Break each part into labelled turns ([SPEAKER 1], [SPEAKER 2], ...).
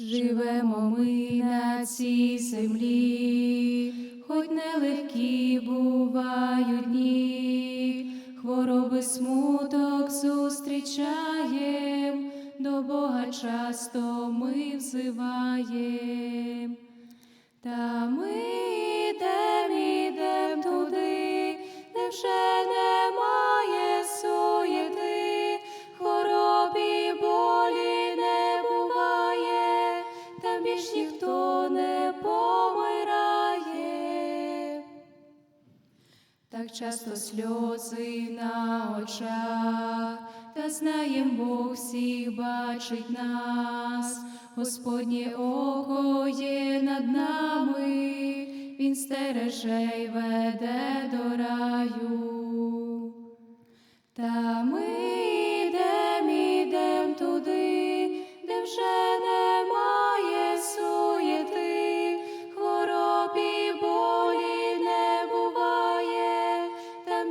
[SPEAKER 1] Живемо ми на цій землі, хоч нелегкі бувають дні, хвороби смуток зустрічаєм, до Бога часто ми взиваєм. Та ми Так часто сльози на очах, та знаєм Бог всіх бачить нас, Господнє око є над нами, Він стереже й веде до раю. Та ми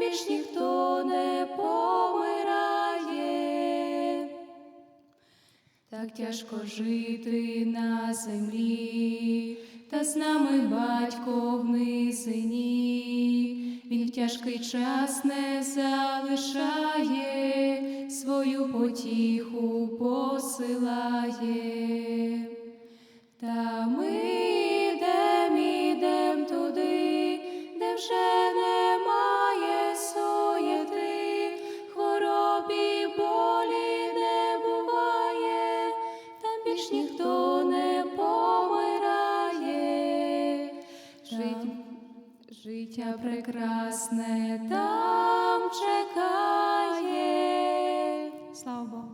[SPEAKER 1] більш ніхто не помирає. Так тяжко жити на землі, та з нами батько в низині. Він в тяжкий час не залишає, свою потіху посилає. Хто не помирає, жить, життя прекрасне там чекає. Слава Богу.